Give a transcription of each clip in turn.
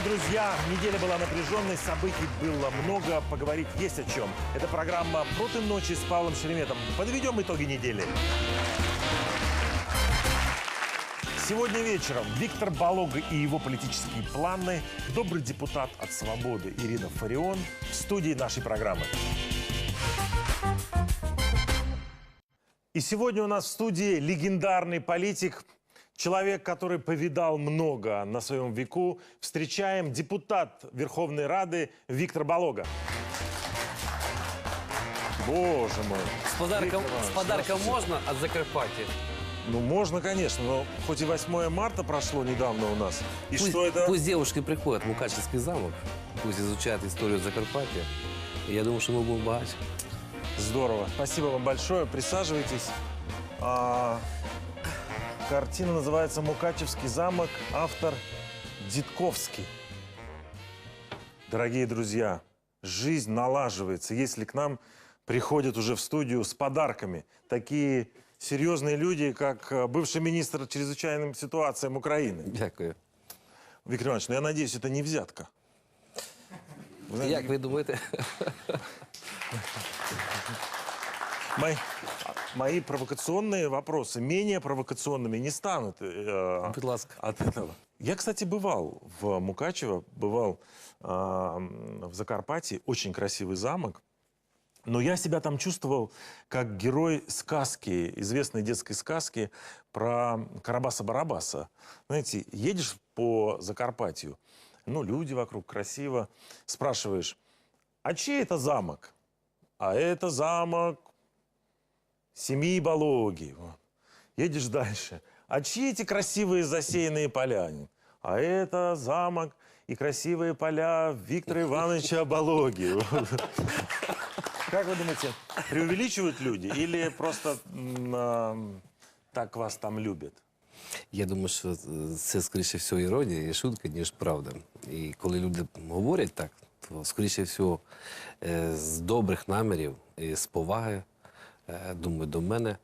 Вечер, друзья. Неделя была напряженной, событий было много, поговорить есть о чем. Это программа «Против ночи» с Павлом Шереметом. Подведем итоги недели. Сегодня вечером Виктор Балога и его политические планы, добрый депутат от «Свободы» Ирина Фарион в студии нашей программы. И сегодня у нас в студии легендарный политик, человек, который повидал много на своем веку. Встречаем депутат Верховной Рады Виктор Балога. Боже мой. С подарком, Виктор с подарком здравствуйте. можно от Закарпатья? Ну, можно, конечно, но хоть и 8 марта прошло недавно у нас. И пусть, что это? Пусть девушки приходят в Мукачевский замок, пусть изучают историю Закарпатья. И я думаю, что мы будем богаче. Здорово. Спасибо вам большое. Присаживайтесь. А, картина называется «Мукачевский замок». Автор Дитковский. Дорогие друзья, жизнь налаживается, если к нам приходят уже в студию с подарками такие серьезные люди, как э, бывший министр чрезвычайным ситуациям Украины. Дякую. Виктор Иванович, ну я надеюсь, это не взятка. Вы Як ви думаєте? Мои, мои провокационные вопросы менее провокационными не станут э, Будь ласка. от этого. Я, кстати, бывал в Мукачево, бывал э, в Закарпатье, очень красивый замок. Но я себя там чувствовал как герой сказки, известной детской сказки про Карабаса-Барабаса. Знаете, едешь по Закарпатью, ну, люди вокруг, красиво. Спрашиваешь, а чей это замок? А это замок семьи Балоги. Вот. Едешь дальше. А чьи эти красивые засеянные поля? А это замок и красивые поля Виктора Ивановича Балоги. Вот. Как вы думаете, преувеличивают люди или просто м, а, так вас там любят? Я думаю, що це скоріше всього іронія і шутка, ніж правда. І коли люди говорять так, то скоріше всього е, з добрих намірів і з поваги, е, думаю, до мене е,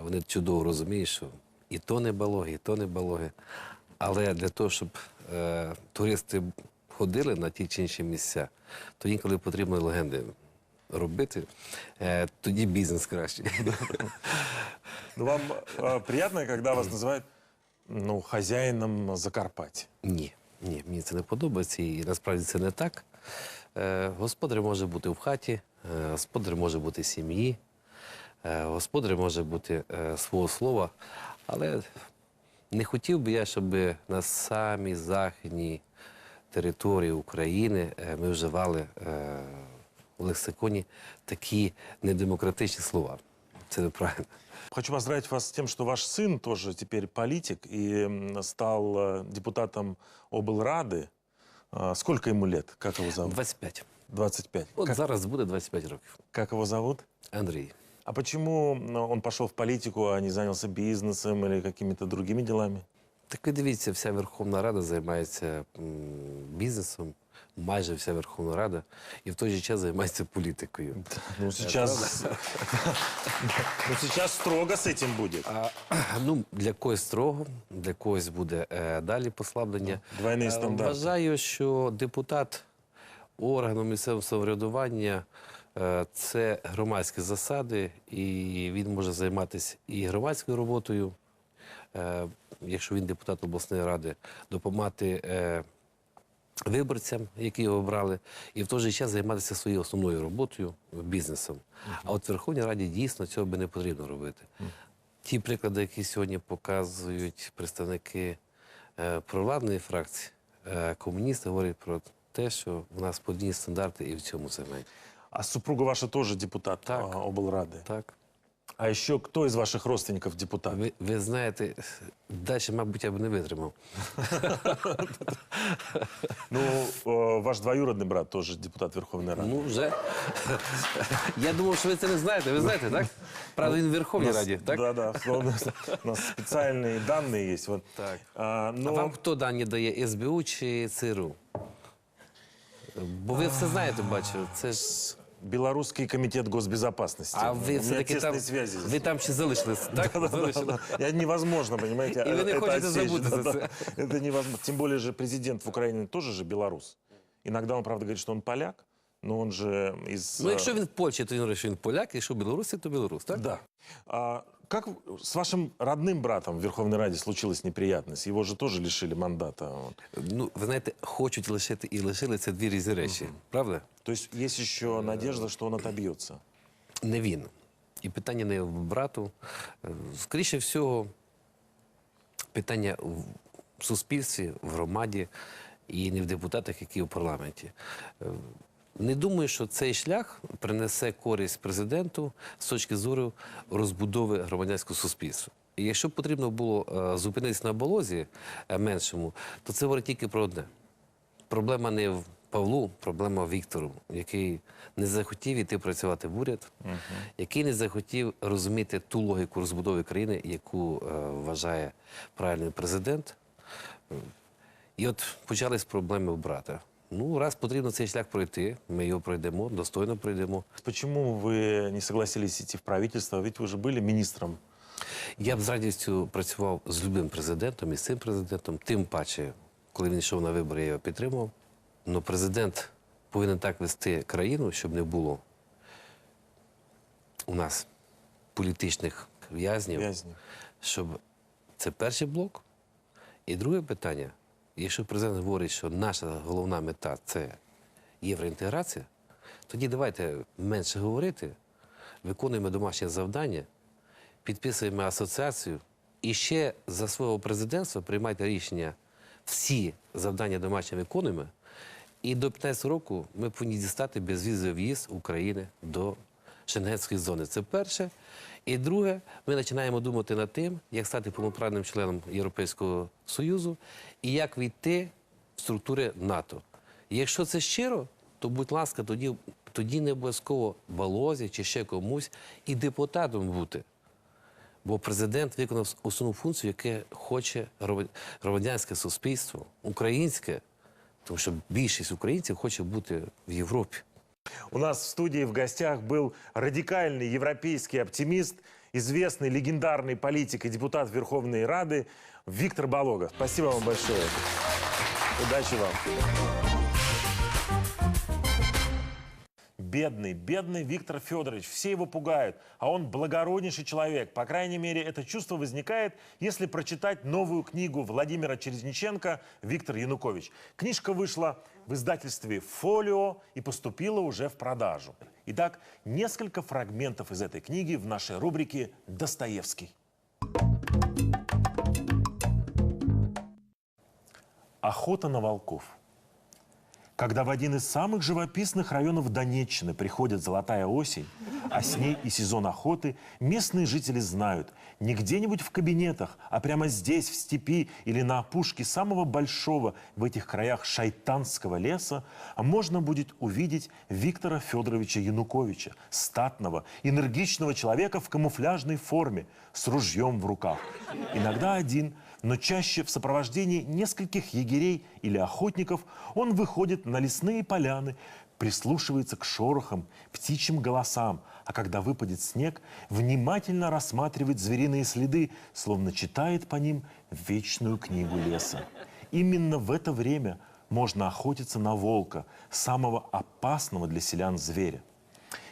вони чудово розуміють, що і то не балоги, і то не балоги. Але для того, щоб е, туристи ходили на ті чи інші місця, то інколи потрібно легенди робити. Е, тоді бізнес кращий. Ну, вам э, приятно, когда вас называют ну, хозяином Закарпатья? Ні, ні, мені це не подобається, і насправді це не так. Е, господар може бути в хаті, е, господар може бути в сім'ї, е, господар може бути е, свого слова, але не хотів би я, щоб на самій західній території України е, ми вживали е, в лексиконі такі недемократичні слова. Це неправильно. Хочу поздравить вас с тем, что ваш сын тоже теперь политик и м, стал э, депутатом облрады. А, Сколько ему лет? Как его зовут? 25. 25. От Как, зараз буде 25 років. как его зовут? Андрій. А почему м, он пошел в политику, а не занялся бизнесом или какими-то другими делами? Так і дивіться, вся Верховна Рада займається бізнесом, майже вся Верховна Рада, і в той же час займається політикою. Ну, сейчас... Ну, сейчас строго с этим будет. А, ну, для когось строго, для когось буде е, далі послаблення. Двойні Е. Вважаю, що депутат органу місцевого самоврядування це громадські засади, і він може займатися і громадською роботою, е, якщо він депутат обласної ради, допомагати. е, Виборцям, які його обрали, і в той же час займатися своєю основною роботою бізнесом. А от в Верховній Раді дійсно цього би не потрібно робити. Ті приклади, які сьогодні показують представники е, провладної фракції, е, комуністи говорять про те, що в нас подвійні стандарти і в цьому сегменті. А супруга ваша тоже депутат Так. а, облрады. Так. А еще кто из ваших родственников депутат? Ви, ви знаєте, далі, мабуть, я б не витримав. Ну, э, ваш двоюродный брат тоже депутат Верховной Рады. Ну, вже. Я думав, що ви це не знаєте. Ви знаєте, так? Правда, він в Верховній У нас- Раді, так? Да, да. У нас, у нас специальные данные есть. Вот. Так. А, А но вам хто дані дає СБУ чи ЦРУ? Бо ви все знаєте, бачу. Це ж Белорусский комитет госбезопасности. А У ви меня все-таки тесные там, связи. ви там ще залишились, так? Да, да, да, Залишились. да. Я невозможно, понимаете, И вы не это хотите отсечь. забыть Да, это да. Это невозможно. Тем более же президент в Украине тоже же белорус. Иногда он, правда, говорит, что он поляк, но он же из... Ну, э, якщо він в Польщі, то він говорить, що він поляк, якщо в Білорусі, то білорус, так? Да. А как с вашим родным братом в Верховной Раде случилась неприятность? Его же тоже лишили мандата. Ну, ви знаєте, хочуть лишити і лишили це дві різні речі, правда? То есть есть еще надежда, что он отобьется. Не він. І питання не в брату. Е, Скоріше всього, питання в суспільстві, в громаді і не в депутатах, які в парламенті. Не думаю, що цей шлях принесе користь президенту з точки зору розбудови громадянського суспільства. І якщо б потрібно було е, зупинитися на болозі е, меншому, то це говорить тільки про одне. Проблема не в Павлу, проблема в Віктору, який не захотів іти працювати в уряд, який не захотів розуміти ту логіку розбудови країни, яку е, вважає правильний президент. І от почались проблеми в брата. Ну, раз потрібно цей шлях пройти, ми його пройдемо, достойно пройдемо. Почему вы не согласились идти в правительство? Ведь вы же были министром. Я б з радістю працював з любим президентом і з цим президентом, тим паче, коли він йшов на вибори, я його підтримував. Але президент повинен так вести країну, щоб не було у нас політичних в'язнів, Вязнів. щоб це перший блок. І друге питання: якщо президент говорить, що наша головна мета це євроінтеграція, тоді давайте менше говорити, виконуємо домашнє завдання, підписуємо асоціацію і ще за свого президентства приймайте рішення всі завдання домашні виконуємо. І до 15 року ми повинні дістати безвізовий в'їзд України до Шенгенської зони. Це перше. І друге, ми починаємо думати над тим, як стати повноправним членом Європейського Союзу і як війти в структури НАТО. Якщо це щиро, то будь ласка, тоді, тоді не обов'язково Балозі чи ще комусь і депутатом бути. Бо президент виконав основну функцію, яке хоче громадянське суспільство, українське, тому що більшість українців хоче бути в Європі. У нас в студии в гостях был радикальный европейский оптимист, известный легендарный политик и депутат Верховной Рады Виктор Балога. Спасибо вам большое. Удачи вам. Бедный, бедный Виктор Федорович. Все его пугают, а он благороднейший человек. По крайней мере, это чувство возникает, если прочитать новую книгу Владимира Черезниченко «Виктор Янукович». Книжка вышла в издательстве «Фолио» и поступила уже в продажу. Итак, несколько фрагментов из этой книги в нашей рубрике «Достоевский». Охота на волков. Когда в один из самых живописных районов Донеччины приходит золотая осень, а с ней и сезон охоты, местные жители знают, не где-нибудь в кабинетах, а прямо здесь, в степи или на опушке самого большого в этих краях шайтанского леса, можно будет увидеть Виктора Федоровича Януковича, статного, энергичного человека в камуфляжной форме, с ружьем в руках. Иногда один, но чаще в сопровождении нескольких егерей или охотников он выходит на лесные поляны, прислушивается к шорохам, птичьим голосам, а когда выпадет снег, внимательно рассматривает звериные следы, словно читает по ним вечную книгу леса. Именно в это время можно охотиться на волка, самого опасного для селян зверя.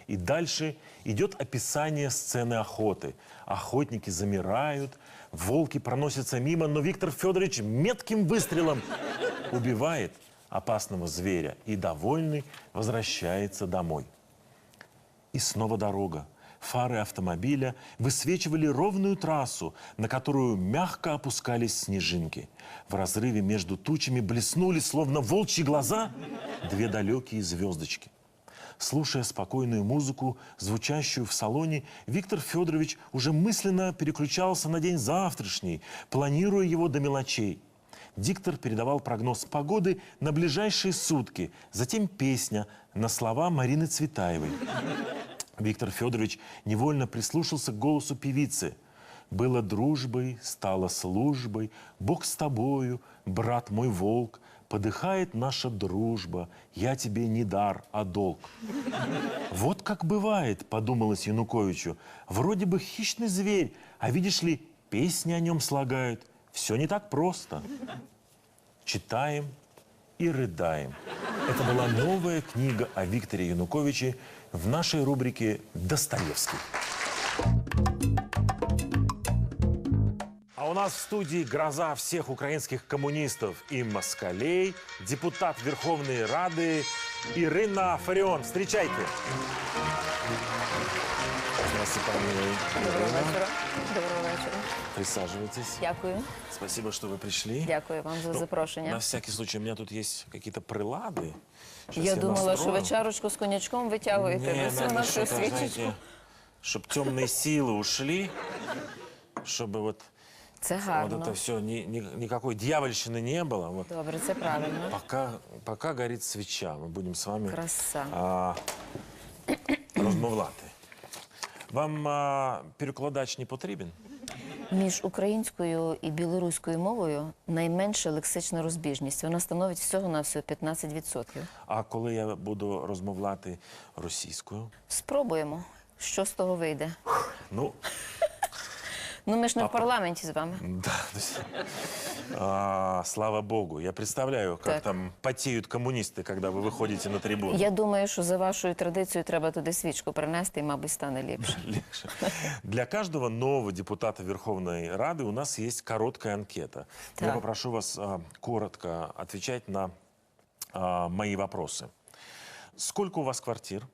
И дальше идет описание сцены охоты. Охотники замирают, волки проносятся мимо, но Виктор Федорович метким выстрелом убивает опасного зверя и, довольный, возвращается домой. И снова дорога. Фары автомобиля высвечивали ровную трассу, на которую мягко опускались снежинки. В разрыве между тучами блеснули, словно волчьи глаза, две далекие звездочки. Слушая спокойную музыку, звучащую в салоне, Виктор Федорович уже мысленно переключался на день завтрашний, планируя его до мелочей. Диктор передавал прогноз погоды на ближайшие сутки, затем песня на слова Марины Цветаевой. Виктор Федорович невольно прислушался к голосу певицы. «Было дружбой, стало службой, Бог с тобою, брат мой волк, подыхает наша дружба, я тебе не дар, а долг. Вот как бывает, подумалось Януковичу, вроде бы хищный зверь, а видишь ли, песни о нем слагают. Все не так просто. Читаем и рыдаем. Это была новая книга о Викторе Януковиче в нашей рубрике «Достоевский». нас в студии гроза всех украинских коммунистов и москалей, депутат Верховной Рады Ирина Фарион. Встречайте. Здравствуйте, пани Доброго Ирина. вечора. Доброго вечора. Присаживайтесь. Дякую. Спасибо, что вы пришли. Дякую вам за Ну, запрошення. На всякий случай, у меня тут есть какие-то прилады. Щас Я думала, що настрою. ви чарочку з конячком витягуєте. Не, Ви все надо на всю что-то, свічечку. знаете, чтобы темные силы ушли, чтобы вот, Це вот гарно. это все, ни- ни- никакой дьявольщины не было. Вот Добре, це правильно. пока, пока горит свеча, мы будем с вами Краса. а, розмовляти. Вам а, перекладач не потрібен? Між українською і білоруською мовою найменша лексична розбіжність. Вона становить всього на всього 15%. А коли я буду розмовляти російською? Спробуємо, що з того вийде. Ну, Ну ми ж не в парламенті з вами. Да, то есть, а, слава богу. Я представляю, как Так. там потеют коммунисты, когда вы выходите на трибуну. Я думаю, що за вашою традицією треба туди свічку принести, і, мабуть, стане ліпше. Легче. Для каждого нового депутата Верховной Рады у нас есть короткая анкета. Я Так. попрошу вас а, коротко отвечать на а, мои вопросы. Сколько у вас квартир?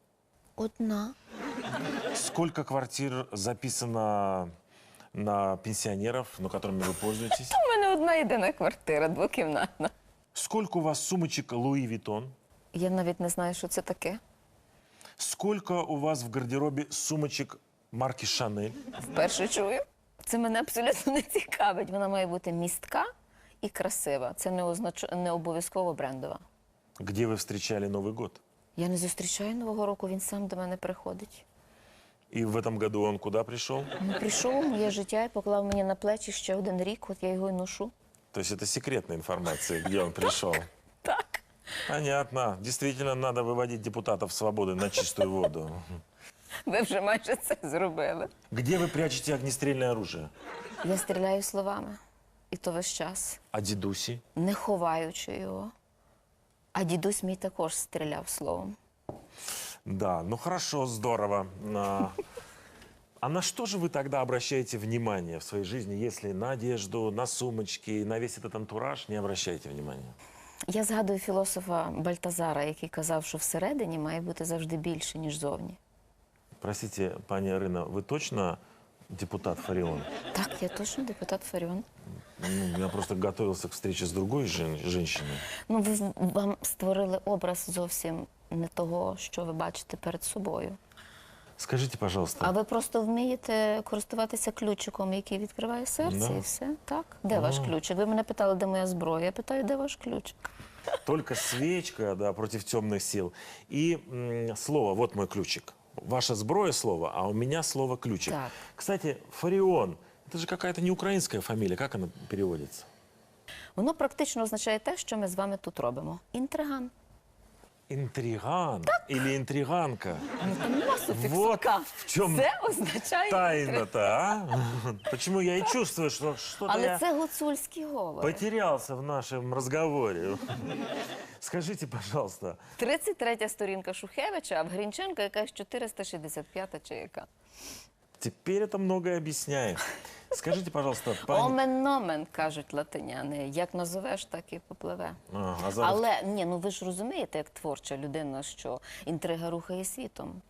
Одна. Сколько квартир записано на пенсионеров, ну, которыми вы пользуетесь? У мене одна єдина квартира, двокімнатна. Сколько у вас сумочек Луи Виттон? Я навіть не знаю, що це таке. Сколько у вас в гардеробе сумочек марки Шанель? Вперше чую. Це мене абсолютно не цікавить. Вона має бути містка і красива. Це не, означ... не обов'язково брендова. Где вы встречали Новый год? Я не зустрічаю Нового року, він сам до мене приходить. И в этом году он куда пришел? Він прийшов в моє життя і поклав мені на плечі ще один рік, от я його й ношу. То есть это секретная информация, где он пришел? Так. Понятно. Действительно, надо выводить депутатов свободы на чистую воду. Ви вже майже це зробили. Где вы прячете огнестрельное оружие? Я стріляю словами. І то весь час, А дедуси? не ховаючи його. А дідусь мій також стріляв словом. Да, ну хорошо, здорово. А, а на что же вы тогда обращаете внимание в своей жизни, если на одежду, на сумочки, на весь этот антураж не обращаете внимания? Я згадую філософа Бальтазара, який казав, що всередині має бути завжди більше, ніж зовні. Простите, пани Ирина, вы точно депутат Фарион? Так, я точно депутат Фаріон. Ну, я просто готовился к встрече с другой жен- женщиной. Ну, ви вам створили образ зовсім не того, що ви бачите перед собою. Скажите, пожалуйста, А ви просто вмієте користуватися ключиком, який відкриває серце, Да. і все. Так? Де ваш ключик? Ви мене питали, де моя зброя. Я питаю, де ваш ключик? только свечка, да, против темных сил. И м, слово, вот мой ключик. Ваше сброя слово, а у меня слово ключик. Так. Кстати, Фарион, это же какая-то не украинская фамилия, как она переводится? Воно практично означає те, що ми з вами тут робимо. Інтриган. Там нема суфіксу Вот в чому Це означає. Тайна-то, а? Почему я и чувствую, что что-то Але я це гуцульський говор. потерялся в нашем разговоре. Скажите, пожалуйста, 33 сторінка Шухевича, а в Грінченка якась 465 чи яка. теперь это многое объясняет. Скажите, пожалуйста, пани... Омен номен, кажуть латиняни. Як назовеш, так і попливе. А, а зараз Але ні, ну ви ж розумієте, як творча людина, що інтрига рухає світом.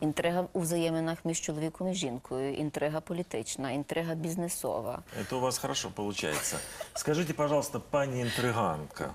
Інтрига у взаєминах між чоловіком і жінкою, інтрига політична, інтрига бізнесова. Это у вас хорошо получается. Скажите, пожалуйста, пани интриганка,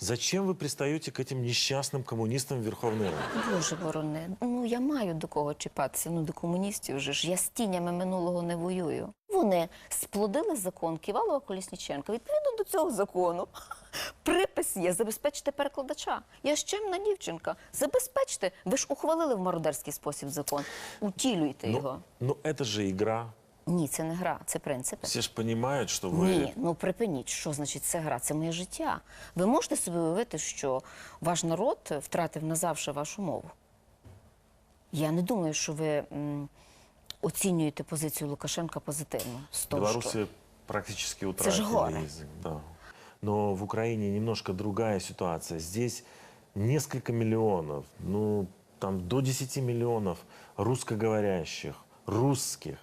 зачем вы пристаете к этим несчастным коммунистам в Верховной Раде? Боже вороне, ну я маю до кого чіпатися. Ну до комуністів же ж я з тінями минулого не воюю. Вони сплодили закон Ківалова Колісніченка. Відповідно до цього закону припис є забезпечити перекладача. Я ж чемна дівчинка. Забезпечте. Ви ж ухвалили в мародерський спосіб закон. Утілюйте його. Ну, ну, это же игра. Ні, це не гра, це принципи. Все ж понимают, что вы... Ні, ну припиніть, що значить це гра? Це моє життя. Ви можете собі уявити, що ваш народ втратив назавжди вашу мову? Я не думаю, що ви м, оцінюєте позицію Лукашенка позитивно. З того, що... Белорусы практически же утратили горы. язык. Да. Но в Украине немножко другая ситуация. Здесь несколько миллионов, ну, там до 10 миллионов русскоговорящих, русских.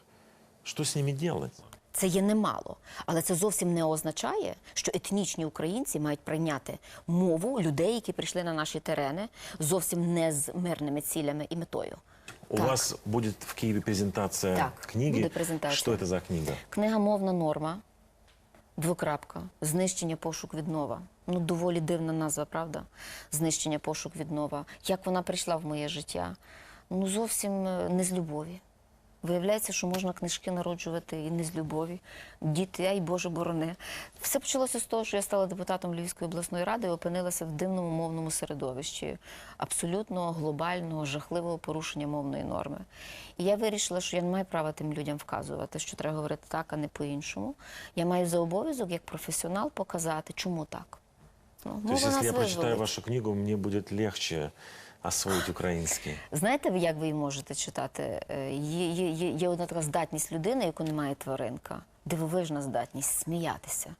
Что с ними делать? Це є немало, але це зовсім не означає, що етнічні українці мають прийняти мову людей, які прийшли на наші терени, зовсім не з мирними цілями і метою. У Так. вас будет в Киеве презентация Так, книги. будет презентация. Что это за книга? Книга Мовна норма, двокрапка, знищення пошук віднова. Ну, доволі дивна назва, правда? Знищення пошук віднова. Як вона прийшла в моє життя? Ну, зовсім е, не з любові. Виявляється, що можна книжки народжувати і не з любові. Діти, ай Боже борони. Все почалося з того, що я стала депутатом Львівської обласної ради і опинилася в дивному мовному середовищі абсолютно глобального, жахливого порушення мовної норми. І я вирішила, що я не маю права тим людям вказувати, що треба говорити так, а не по-іншому. Я маю за обов'язок як професіонал показати, чому так. Ну, То есть, если я прочитаю вашу книгу, мне будет легче освоить украинский. Знаєте, як ви її можете читати? Е, Є, є, є, є одна така здатність людини, яку не має тваринка. Дивовижна здатність сміятися,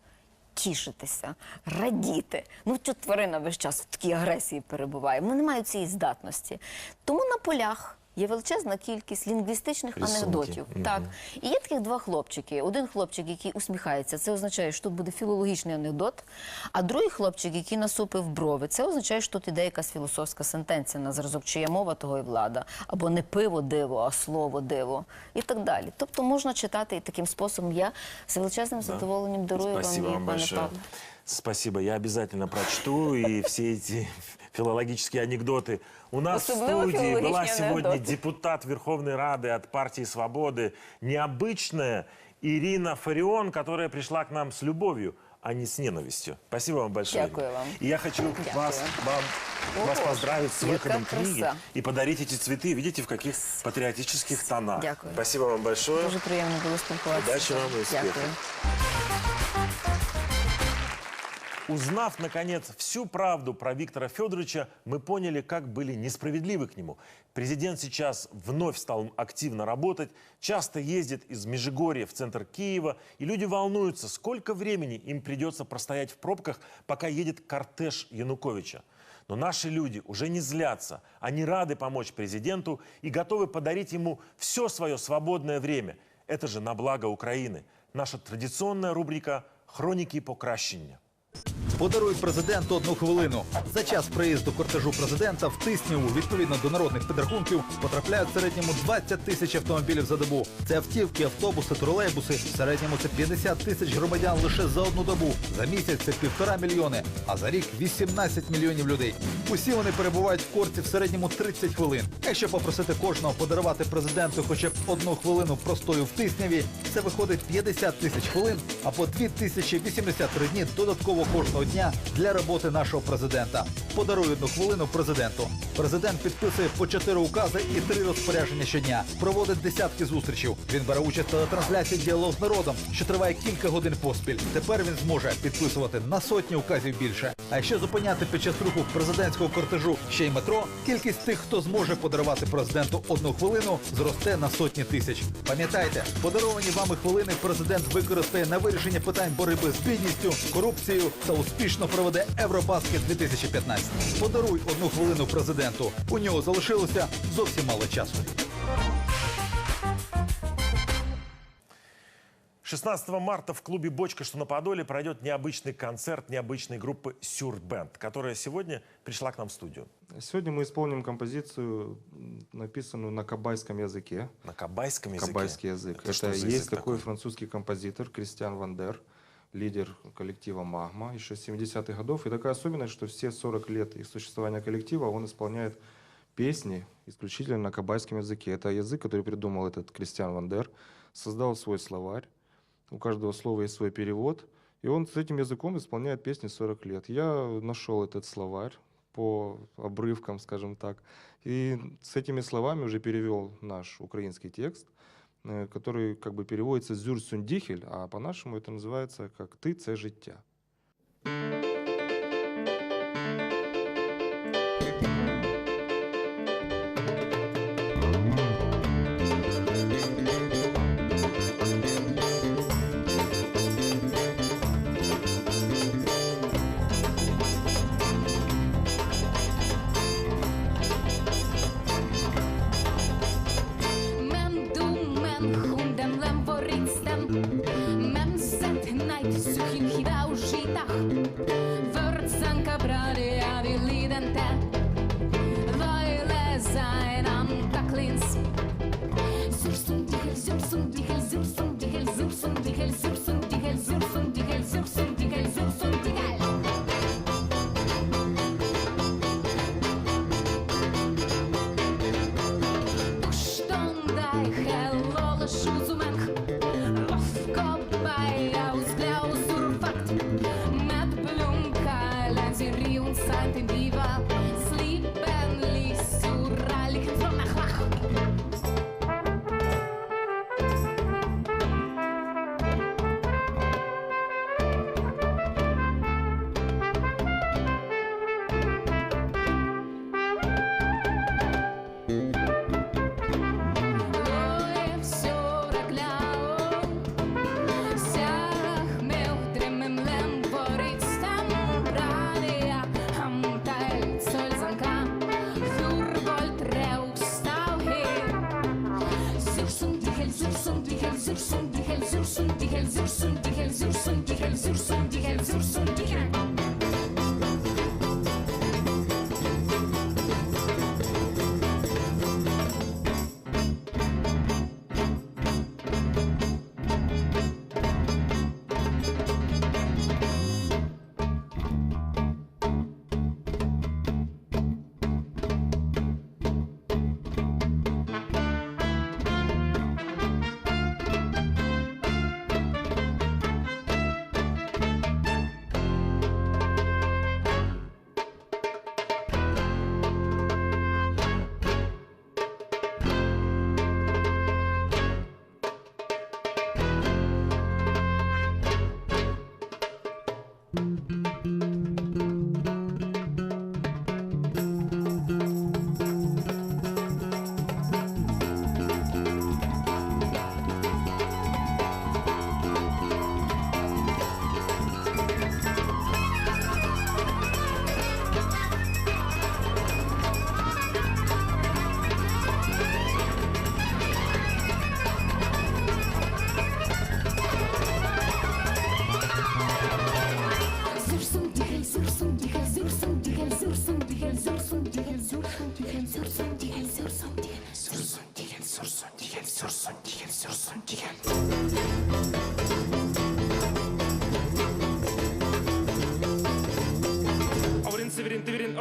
тішитися, радіти. Ну, що тварина весь час в такій агресії перебуває. Вони не мають цієї здатності. Тому на полях. Є величезна кількість лінгвістичних Рисунки. анекдотів. Мгм. Так. І є таких два хлопчики. Один хлопчик, який усміхається, це означає, що тут буде філологічний анекдот. А другий хлопчик, який насупив брови, це означає, що тут іде якась філософська сентенція на зразок, чия мова, того і влада. Або не пиво диво, а слово диво. І так далі. Тобто можна читати і таким способом. Я з величезним задоволенням дарую Спасибо вам вам пане. Павло. Спасибо, я обязательно прочту и все эти филологические анекдоты. У нас Особливо в студии была филологічні сегодня анекдоти. депутат Верховной Рады от партии «Свободы», необычная Ирина Фарион, которая пришла к нам с любовью, а не с ненавистью. Спасибо вам большое. Дякую Ирина. вам. И я хочу вас, вам, вас Ого, поздравить с яка выходом книги краса. и подарить эти цветы. Видите, в каких патриотических тонах. Дякую. Спасибо вам большое. Дуже приємно було спілкуватися. Удачі вам і успіху. Дякую. Узнав, наконец, всю правду про Виктора Федоровича, мы поняли, как были несправедливы к нему. Президент сейчас вновь стал активно работать, часто ездит из Межигорья в центр Киева, и люди волнуются, сколько времени им придется простоять в пробках, пока едет кортеж Януковича. Но наши люди уже не злятся, они рады помочь президенту и готовы подарить ему все свое свободное время. Это же на благо Украины. Наша традиционная рубрика «Хроники покращення». Подаруй президенту одну хвилину. За час приїзду кортежу президента в Тисніву, відповідно до народних підрахунків, потрапляють в середньому 20 тисяч автомобілів за добу. Це автівки, автобуси, тролейбуси. В середньому це 50 тисяч громадян лише за одну добу. За місяць це півтора мільйони, а за рік 18 мільйонів людей. Усі вони перебувають в корці в середньому 30 хвилин. Якщо попросити кожного подарувати президенту хоча б одну хвилину простою в Тисняві, це виходить 50 тисяч хвилин або 2083 дні додатково кожного дня для роботи нашого президента. Подаруй одну хвилину президенту. Президент підписує по чотири укази і три розпорядження щодня. Проводить десятки зустрічей. Він бере участь в телетрансляції діалог з народом, що триває кілька годин поспіль. Тепер він зможе підписувати на сотні указів більше. А якщо зупиняти під час руху президентського кортежу ще й метро, кількість тих, хто зможе подарувати президенту одну хвилину, зросте на сотні тисяч. Пам'ятайте, подаровані вами хвилини президент використає на вирішення питань боротьби з бідністю, корупцією та успішно проведе Евробаскет 2015. Подаруй одну хвилину президенту. У нього залишилося зовсім мало часу. 16 марта в клубе «Бочка», что на Подоле, пройдет необычный концерт необычной группы «Сюрбенд», которая сегодня пришла к нам в студию. Сегодня мы исполним композицию, написанную на кабайском языке. На кабайском языке. Кабайский язык. Это Это, за есть язык такой такой? французский композитор Кристиан Вандер, лидер коллектива «Магма» еще с 70-х годов. И такая особенность, что все 40 лет их существования коллектива он исполняет песни исключительно на кабайском языке. Это язык, который придумал этот Кристиан Вандер, создал свой словарь. У каждого слова есть свой перевод. И он с этим языком исполняет песни 40 лет. Я нашел этот словарь по обрывкам, скажем так. И с этими словами уже перевел наш украинский текст Э, который как бы переводится «зюр а по-нашему это называется как «ты – це життя».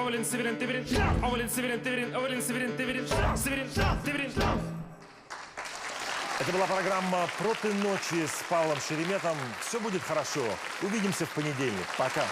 Авалін Северін Тиверін, Авалін Северін Тиверін, Авалін Северін Тиверін, Северін Тиверін. Это была программа «Проты ночи» с Павлом Шереметом. Все будет хорошо. Увидимся в понедельник. Пока.